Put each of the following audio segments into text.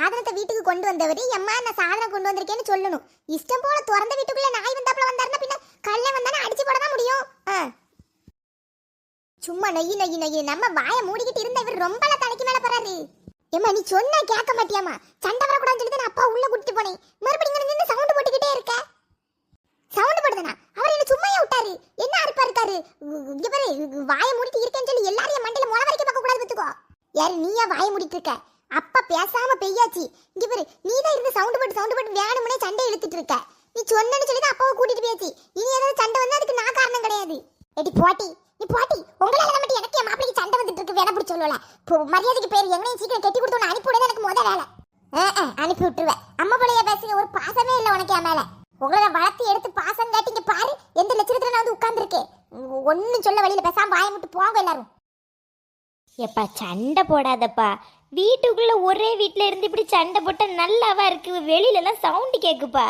சாதனத்தை வீட்டுக்கு கொண்டு வந்தவர் எம்மா நான் சாதனம் கொண்டு வந்திருக்கேன்னு சொல்லணும். இஷ்டம் போல திறந்த வீட்டுக்குள்ள நாய் வந்தாப்புல வந்தாருன்னா பின்ன கல்ல வந்தானே அடிச்சு போட தான் முடியும். ஆ. சும்மா நொய்யி நொய்யி நொய்யி நம்ம வாயை மூடிக்கிட்டு இருந்த இவர் ரொம்ப தலைக்கு மேல போறாரு. ஏமா நீ சொன்னா கேட்க மாட்டியாமா சண்டை வரக்கூடாதுன்னு சொல்லி நான் அப்பா உள்ள கூட்டிட்டு போனேன். மறுபடியும் இங்க நின்று சவுண்ட் போட்டுக்கிட்டே இருக்க. சவுண்ட் போடுதானா? அவர் என்ன சும்மாயே விட்டாரு. என்ன அறுப்பா இருக்காரு? இங்க பாரு. வாயை மூடிட்டு இருக்கேன்னு சொல்லி எல்லாரையும் மண்டையில முளை வரைக்கும் பார்க்க கூடாது பாத்துக்கோ யாரு நீயா வாயை மூடிட்டு இருக்க? அப்பா பேசாம பெய்யாச்சு. இங்க பாரு நீ தான் இருந்து சவுண்ட் போட்டு சவுண்ட் போட்டு வேணும்னே சண்டை இழுத்துட்டு இருக்க. நீ சொன்னேன்னு சொல்லி தான் அப்பாவை கூட்டிட்டு போயாச்சு. இனி ஏதாவது சண்டை வந்தா அதுக்கு நான் காரணம் கிடையாது. எடி போட்டி நீ போட்டி. உங்களால மட்டும் எனக்கு என் மாப்பிளைக்கு சண்டை வந்துட்டு இருக்கு வேணா பிடிச்சி சொல்லல மரியாதைக்கு பேர் எங்களையும் சீக்கிரம் கட்டி கொடுத்து அனுப்பி விடுறது எனக்கு முத வேலை. அனுப்பி விட்டுருவேன் அம்மா பிள்ளைய பேசுங்க ஒரு பாசமே இல்லை உனக்கு என் மேல. உங்களை வளர்த்து எடுத்து பாசம் காட்டிங்க பாரு எந்த லட்சணத்துல நான் வந்து உட்கார்ந்துருக்கேன். ஒன்னும் சொல்ல வழியில பேசாம வாயை விட்டு போங்க எல்லாரும். எப்பா சண்டை போடாதப்பா. வீட்டுக்குள்ள ஒரே வீட்ல இருந்து இப்படி சண்டை போட்டா நல்லாவா இருக்கு? வெளியில எல்லாம் சவுண்ட் கேக்குப்பா.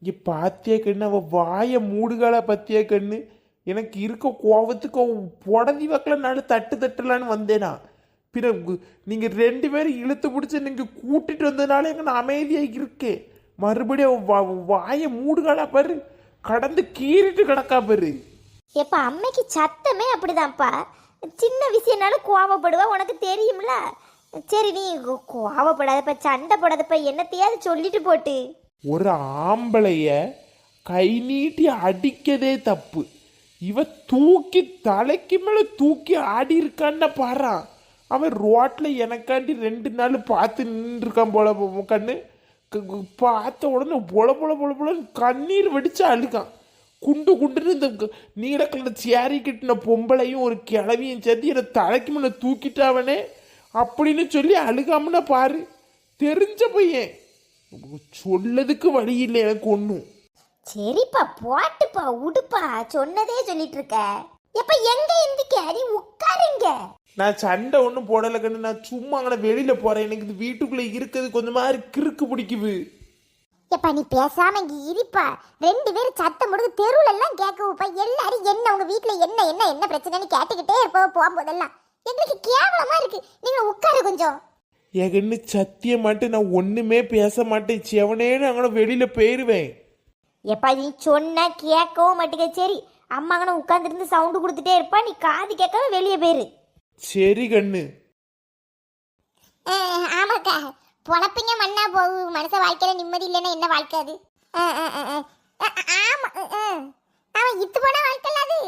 இங்கே பாத்தியா கண்ணு அவள் வாயை மூடுகால பத்தியா கண்ணு? எனக்கு இருக்க கோவத்துக்கு அவ புடதி வக்கல நாடு தட்டு தட்டலான்னு வந்தேனா. பின்ன உங்க- நீங்க ரெண்டு பேரும் இழுத்து பிடிச்சி நீங்க கூட்டிட்டு வந்ததுனால எங்க நான் அமைதியா இருக்கேன். மறுபடியும் அவ வா- வாயை மூடுகாலா பாரு. கடந்து கீறிட்டு கிடக்கா பாரு. எப்பா அம்மைக்கு சத்தமே அப்படிதான்ப்பா. சின்ன விஷயம்னாலும் கோவப்படுவா உனக்கு தெரியும்ல? சரி நீ கோவப்படாதப்ப சண்டை போடாதப்ப என்னத்தையாவது சொல்லிட்டு போட்டு. ஒரு ஆம்பளைய கை நீட்டி அடிக்கதே தப்பு. இவ தூக்கி தலைக்கு மேல தூக்கி ஆடி இருக்கான்னு பாறான் அவன் ரோட்ல எனக்காண்டி ரெண்டு நாள் பார்த்து நின்றுருக்கான் போல கண்ணு. பார்த்த உடனே பொல பொல பொல பொல கண்ணீர் வெடிச்சு அழுகான். குண்டு குண்டுன்னு இந்த க- நீல கலர் சேரி கட்டின பொம்பளையும் ஒரு கிழவியும் சேர்த்து என்னை தலைக்கு மேல தூக்கிட்டாவனே அப்படின்னு சொல்லி அழுகாமனா பாரு. தெரிஞ்ச பையன். சொல்லதுக்கு வழி இல்லை எனக்கு ஒன்றும் சரிப்பா போட்டுப்பா உடுப்பா சொன்னதே சொல்லிட்டு இருக்க எப்ப எங்க எந்திக்க நீ உட்காருங்க நான் சண்டை ஒன்றும் போடலை கண்ணு நான் சும்மா அங்கே வெளியில போறேன். எனக்கு இது வீட்டுக்குள்ள இருக்கிறது கொஞ்சம் மாதிரி கிறுக்கு பிடிக்குது. எப்பா நீ பேசாம இங்க இருப்பா. ரெண்டு பேரும் சத்தம் முடிஞ்சு தெருவுல எல்லாம் கேட்கவுப்பா எல்லாரும் என்ன உங்க வீட்ல என்ன என்ன என்ன பிரச்சனைன்னு கேட்டுக்கிட்டே இருப்போம் போகும்போதெல்லாம். எங்களுக்கு கேவலமா இருக்கு. நீங்க உட்காரு கொஞ்சம். கண்ணு சத்தியமாட்டு நான் ஒன்றுமே பேச மாட்டேன். செவனேன்னு அங்கே வெளியில போயிருவேன். எப்பா நீ சொன்ன கேட்கவும் மாட்டேங்க. சரி அம்மாங்கன உட்காந்துருந்து சவுண்டு கொடுத்துட்டே இருப்பா. நீ காது கேட்காம வெளியே போயிரு. சரி கண்ணு. ஆமாக்கா. பொழப்பிங்க மண்ணா போகும் மனுஷ வாழ்க்கையில நிம்மதி இல்லைன்னா என்ன வாழ்க்கை அது? ஆமா. அவன் இத்து போன வாழ்க்கை அது.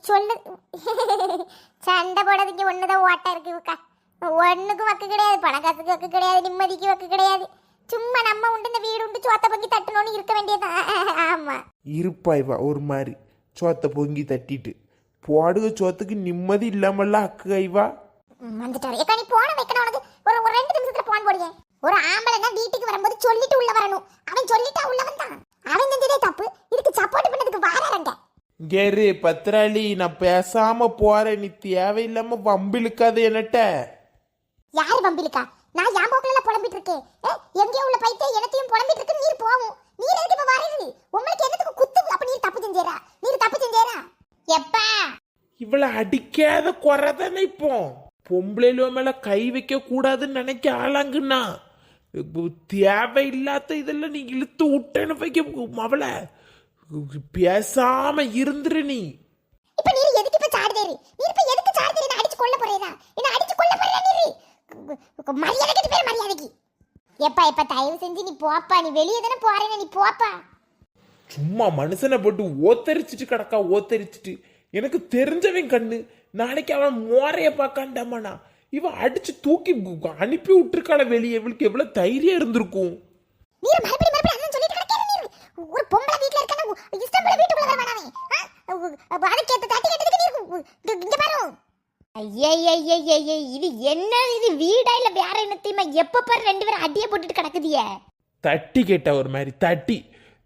சொல்லு. சண்டை போடுறதுக்கு ஒண்ணுதான் ஓட்டா இருக்குக்கா ஒண்ணுக்கும் வக்கு கிடையாது பணக்காசுக்கு வக்கு கிடையாது நிம்மதிக்கு வக்கு கிடையாது. சும்மா நம்ம உண்டு இந்த வீடு உண்டு சோத்த பக்கி தட்டணும்னு இருக்க வேண்டியதுதான். ஆமா. இருப்பா இவா ஒரு மாதிரி. சோத்தை பொங்கி தட்டிட்டு. போடுக சோத்துக்கு நிம்மதி இல்லாமல்ல அக்கு ம், வந்துட்டாரு. ஏக்கா நீ போன வைக்கணும் உனக்கு. ஒரு ஒரு ரெண்டு நிமிஷத்துல போன் போடுங்க. ஒரு ஆம்பளைனா வீட்டுக்கு வரும்போது சொல்லிட்டு உள்ள வரணும். அவன் சொல்லிட்டா உள்ள வந்தான் அவன் செஞ்சதே தப்பு. இதுக்கு சப்போர்ட் பண்ணதுக்கு வாராங்க கேரு பத்திராளி நான் பேசாம போறேன் நீ தேவையில்லாம வம்பிழுக்காத என்னட்ட? யாரு பம்பிலுக்கா நான் என் போக்குல புலம்பிட்டு இருக்கேன் எங்கேயோ உள்ள பைத்தே எனத்தையும் புலம்பிட்டு இருக்கு நீர் போகும் நீர் எதுக்கு இப்ப வரது உங்களுக்கு என்னத்துக்கு குத்து? அப்ப நீர் தப்பு செஞ்சேரா? நீர் தப்பு செஞ்சேரா? எப்பா? இவளை அடிக்காத குறை தானே இப்போ. பொம்பளையில மேல கை வைக்க கூடாதுன்னு நினைக்க இப்போ தேவையில்லாத இதெல்லாம் நீ இழுத்து விட்டேன்னு வைக்க அவளை பேசாம இருந்துரு நீ. இப்ப நீ எதுக்கு இப்ப சாடுதேரு நீ இப்ப எதுக்கு சாடுதேரு நான் அடிச்சு கொல்ல போறேனா? என்ன அடிச்சு கொல்ல போறேனா நீ மரியாதைக்கு பேர் மரியாதைக்கு எப்பா எப்ப தயவு செஞ்சு நீ போப்பா நீ வெளியே தானே போறேனா நீ போப்பா சும்மா மனுஷனை போட்டு ஓத்தரிச்சிட்டு கிடக்கா ஓத்தரிச்சிட்டு எனக்கு தெரிஞ்சவன் கண்ணு நாளைக்கு அவன் மோரைய பார்க்காண்டாமாண்ணா இவன் அடிச்சு தூக்கி அனுப்பி விட்டுருக்கான வெளியே இவளுக்கு எவ்வளவு தைரியம் இருந்திருக்கும் நீ மறுபடியும் மறுபடியும் அண்ணன் சொல்லிட்டு கிடக்கேன் நீர் ஒரு பொம்பளை வீட்ல இருக்கான? இஷ்டம் போல வீட்டுக்குள்ள வேணாமே. அதுக்கேத்த தட்டி கேட்டதுக்கு நீர் இங்க- பாரு. இது என்ன இது வீடா இல்ல வேற என்னத்தையுமா எப்ப பாரு ரெண்டு பேரும் அடிய போட்டுட்டு கிடக்குதியே தட்டி கேட்டா ஒரு மாதிரி தட்டி.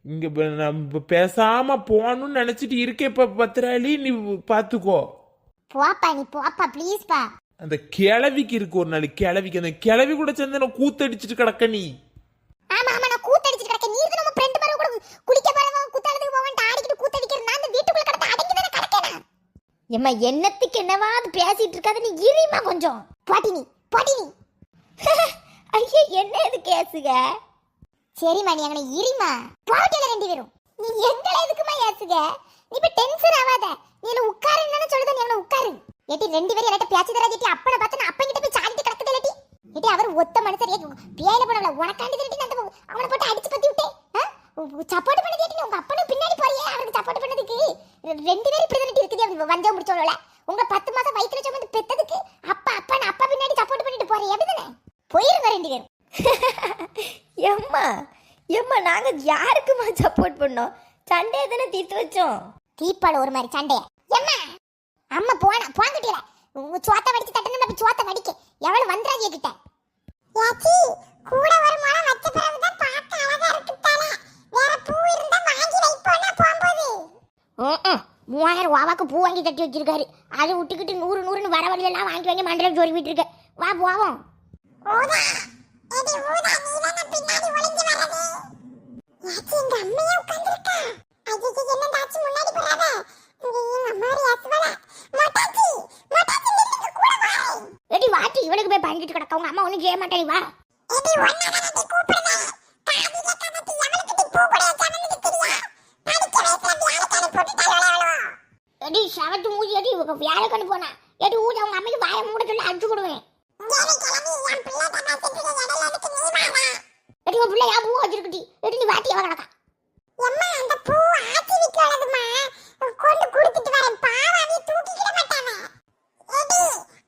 இங்க நம்ம பேசாம போகணும்னு நினைச்சிட்டு இருக்கே இப்ப பத்திராளி நீ பாத்துக்கோ. போப்பா நீ போப்பா ப்ளீஸ் பா. அந்த கிழவிக்கு இருக்கு ஒரு நாள் கிழவிக்கு அந்த கிழவி கூட சேர்ந்து கூத்தடிச்சிட்டு கிடக்க நீ. ஆமா ஆமா நான் கூத்தடிச்சிட்டு கிடக்கேன் நீர் நம்ம ஃப்ரெண்ட் பாரு கூட குளிக்க போறவன் குத்தாலத்துக்கு போவன் ஆடிக்கிட்டு கூத்தடிக்கிறேன் நான் இந்த வீட்டுக்குள்ள கிடந்து அடங்கி தானே கிடக்கேன் எம்மா என்னத்துக்கு என்னவா அது பேசிட்டு இருக்காத நீ இருமா கொஞ்சம். போட்டி நீ போட்டி நீ. ஐயா என்ன இது கேசுக சரிம்மா நீ அங்கே இருமா பாட்டியில் ரெண்டு பேரும். நீ எங்களை எதுக்குமா ஏசுக? நீ இப்போ டென்ஷன் ஆகாத நீ என்ன உட்காருன்னு சொல்லுத நீ அவனை உட்காரு. ஏட்டி ரெண்டு பேரும் என்கிட்ட பேசி தராது ஏட்டி அப்பனை பார்த்து நான் அப்பங்கிட்ட போய் சாடிட்டு கிடக்குது இல்லாட்டி ஏட்டி அவர் ஒத்த மனுஷர் ஏ பியாயில போனவள உனக்காண்டி திருட்டி நான் அவனை போட்டு அடிச்சு பத்தி விட்டேன். சப்போர்ட் பண்ணது ஏட்டி உங்க அப்பனும் பின்னாடி போறியே அவருக்கு சப்போர்ட் பண்ணதுக்கு. ரெண்டு பேரும் முடிச்சோம்ல உங்க பத்து மாசம் வயிற்றுல சுமந்து பெத்ததுக்கு அப்பா அப்பா அப்பா பின்னாடி சப்போர்ட் பண்ணிட்டு போறேன். எப்படிதானே போயிருங்க ரெண்டு பேரும். எம்மா எம்மா நாங்க யாருக்குமா சப்போர்ட் பண்ணோம்? சண்டையை தானே தீர்த்து வச்சோம்? தீப்பாடு ஒரு மாதிரி சண்டைய. எம்மா அம்மா போனா போங்கிட்டீல. உங்க சோத்த வடிச்சு தட்டணும் நம்ம சோத்த வடிக்க. எவ்வளவு வந்துராஜிய கிட்ட யாச்சி கூட ஒரு முளை வச்ச பிறகு தான் பார்க்க அழகா இருக்கு தலை வேற பூ இருந்தா வாங்கி வைப்போனா போகும்போது. மூவாயிரம் ரூபாவுக்கு பூ வாங்கி கட்டி வச்சிருக்காரு. அதை விட்டுக்கிட்டு நூறு நூறுன்னு வர வழியெல்லாம் வாங்கி வாங்கி மண்டலம் ஜோரி விட்டுருக்க வா போவோம். எடி வாட்டி இவளுக்கு போய் பண்ணிட்டு கிடக்க. உங்க அம்மா ஒண்ணும் செய்ய மாட்டேன் வா. எடி சவத்து மூஞ்சி எடி இவங்க வியாழக்கான போனா. எடி ஊட உங்க அம்மைக்கு வாய மூட சொல்லி அடிச்சு கொடுவேன் எடி உன் பிள்ளை பூ வச்சிருக்குடி? எடி நீ வாட்டி எவ கிடக்கா எம்மா அந்த பூ ஆச்சி உள்ளதுமா கொண்டு கொடுத்துட்டு வரேன். பாவம் நீ தூக்கிக்கிட மாட்டாவ எடி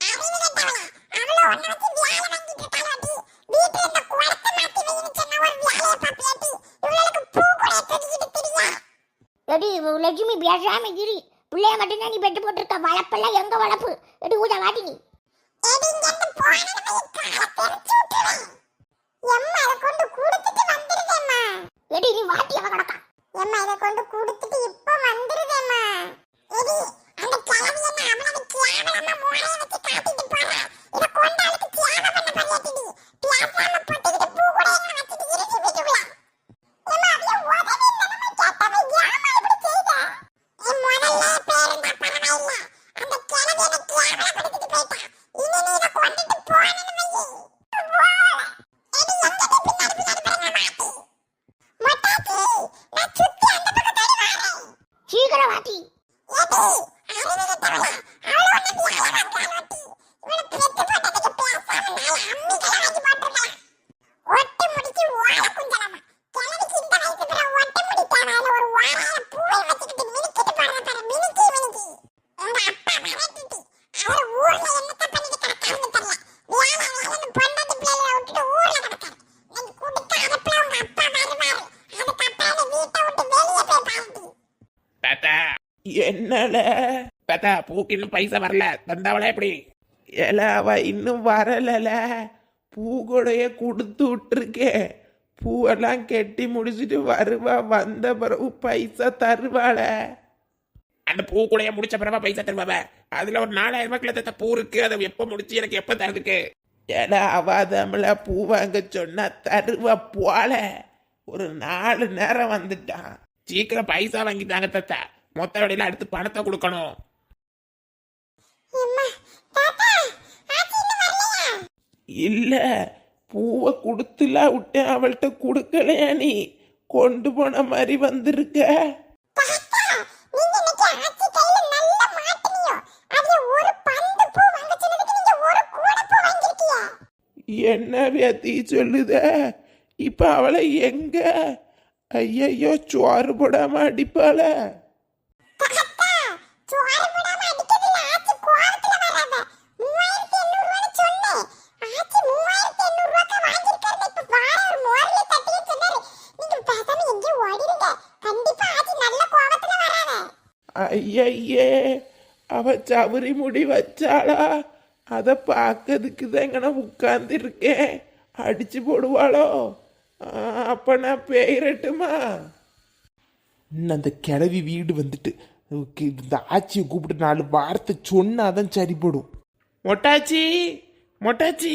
அறிவு கட்டவளா அவளோ ஒன்னாச்சு வியாழ வாங்கிட்டு இருக்காளாடி வீட்டுல இந்த குடத்தை மாத்தி வைன்னு சொன்ன ஒரு வியாழைய பாப்பியாட்டி இவளுக்கு பூ கூட தெரியுது தெரியா? எடி லட்சுமி பேசாம பிள்ளைய மட்டும்தான் நீ பெட்டு போட்டிருக்க. வளப்பெல்லாம் எங்க வளப்பு? எடி ஊத வாட்டி நீ. எடி நீ வாட்டி அவ கிடக்கா எம்மா இதை கொண்டு கொடுத்துட்டு இப்ப வந்துருதேம்மா. எடி அந்த கிளவி என்ன அவளுக்கு கேவலமா மூளைய வச்சு காட்டிட்டு போறா? இதை கொண்டு அவளுக்கு கேவலம் பண்ண பண்ணியாட்டிடி বাটি এটি আমি নিতে পারব আমি অনেক ভালো রান্না என்னல? பார்த்தா பூக்கின்னு பைசா வரல. தந்தாவளா எப்படி? ஏல அவ இன்னும் வரலல. பூ கொடுத்து விட்டுருக்கேன் பூவெல்லாம் கெட்டி முடிச்சிட்டு வருவா. வந்த பிறகு பைசா தருவாள. அந்த பூ கூடைய முடிச்ச பிறவா பைசா தருவாவ? அதுல ஒரு நாலாயிரம் ரூபாய் தத்த பூ இருக்கு. அதை எப்ப முடிச்சு எனக்கு எப்ப தரதுக்கு? ஏன்னா அவ தமிழ பூ வாங்க சொன்னா தருவா போல. ஒரு நாலு நேரம் வந்துட்டான். சீக்கிரம் பைசா வாங்கி தாங்க தத்தா. மொத்த வழியில அடுத்து பணத்தை கொடுக்கணும். இல்ல பூவை கொடுத்துல விட்டேன் அவள்கிட்ட கொடுக்கலையா நீ? கொண்டு போன மாதிரி வந்திருக்க. என்ன வியத்தி சொல்லுத? இப்ப அவளை எங்க? ஐயையோ சோறு போடாம அடிப்பாள. ஐயையே அவ சவரி முடி வச்சாளா? அதை பார்க்கறதுக்கு தான் எங்கன உட்கார்ந்துருக்கேன். அடிச்சு போடுவாளோ? அப்ப நான் பெயரட்டுமா இன்னும் அந்த கிளவி வீடு வந்துட்டு இந்த ஆச்சியை கூப்பிட்டு நாலு வார்த்தை சொன்னாதான் சரிப்படும். மொட்டாச்சி மொட்டாச்சி.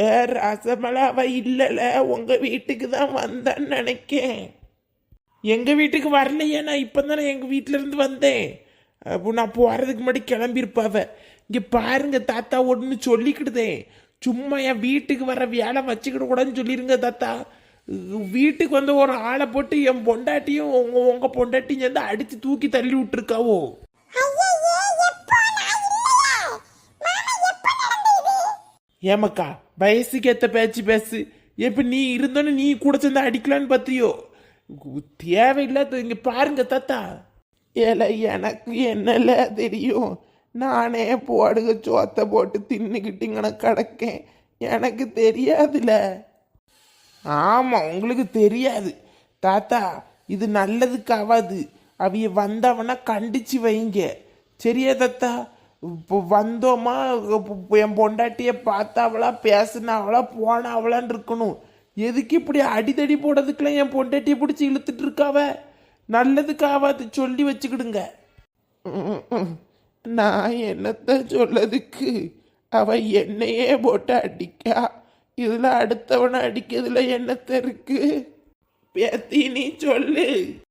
ஏ ரசமலா அவ இல்லல உங்க வீட்டுக்கு தான் வந்தான்னு நினைக்கேன். எங்க வீட்டுக்கு வரலையே நான் இப்போ தானே எங்க வீட்ல இருந்து வந்தேன். அப்போ நான் போறதுக்கு முன்னாடி கிளம்பியிருப்பாவ இங்க பாருங்க தாத்தா ஒன்று சொல்லிக்கிடுதேன் சும்மா என் வீட்டுக்கு வர வேலை வச்சுக்கிட கூடாதுன்னு சொல்லிருங்க தாத்தா. வீட்டுக்கு வந்து ஒரு ஆளை போட்டு என் பொண்டாட்டியும் உங்க உங்க பொண்டாட்டியும் சேர்ந்து அடிச்சு தூக்கி தள்ளி விட்டுருக்காவோ? ஏமாக்கா வயசுக்கு ஏத்த பேச்சு பேசு. எப்ப நீ இருந்தோன்னு நீ கூட சேர்ந்து அடிக்கலான்னு பார்த்தியோ தேவையில்லாத இங்க பாருங்க தாத்தா. ஏல எனக்கு என்னல தெரியும். நானே போடுக சோத்தை போட்டு தின்னுக்கிட்டிங்கன்னு கிடக்கேன். எனக்கு தெரியாதுல. ஆமா உங்களுக்கு தெரியாது. தாத்தா இது நல்லதுக்காவாது. அவைய வந்தவனா கண்டிச்சு வைங்க. சரியா தாத்தா? இப்போ வந்தோமா? என் பொண்டாட்டிய பார்த்தாவளா பேசினாவளா போனாவளான்னு இருக்கணும். எதுக்கு இப்படி அடிதடி போடுறதுக்கெல்லாம் என் பொண்டாட்டியை பிடிச்சி இழுத்துட்டு இருக்காவ? நல்லதுக்கு ஆகாது சொல்லி வச்சுக்கிடுங்க. நான் என்னத்த சொல்லதுக்கு? அவ என்னையே போட்டு அடிக்கா. இதில் அடுத்தவனை அடிக்கிறதுல என்னத்த இருக்கு? பேத்தி நீ சொல்லு.